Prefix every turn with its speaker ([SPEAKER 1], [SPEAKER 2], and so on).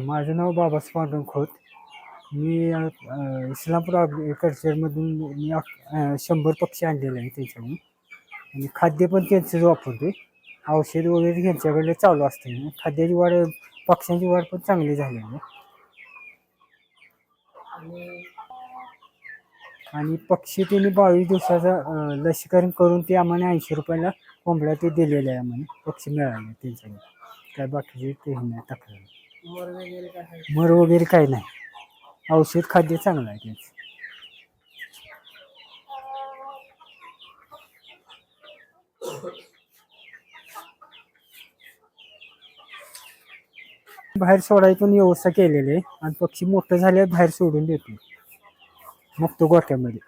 [SPEAKER 1] माझं नाव बाबा पांडुरंग खोत. मी अ, अ, इस्लामपूर ॲग्रिकल्चरमधून मी अक- अ, शंभर पक्षी आणलेले आहे त्याच्याकडून. आणि खाद्य पण त्यांचंच वापरतो औषध वगैरे त्यांच्याकडे चालू असते. खाद्याची वाढ पक्ष्यांची वाढ पण चांगली झालेली आहे.
[SPEAKER 2] आणि
[SPEAKER 1] आणि पक्षी त्यांनी बावीस दिवसाचा अ, लसीकरण करून ते आम्हाला ऐंशी रुपयाला कोंबड्या ते दिलेले आहे आम्हाला. पक्षी मिळाले त्यांच्याकडे काय बाकीचे ते नाही तक्रार.
[SPEAKER 2] मर वगैरे काय आहे?
[SPEAKER 1] मर वगैरे काही नाही. औषध खाद्य चांगलं आहे त्यांचं. बाहेर सोडायची पण व्यवस्था केलेली आहे. आणि पक्षी मोठं झाल्यावर बाहेर सोडून देतो मुक्त गोठ्यामध्ये.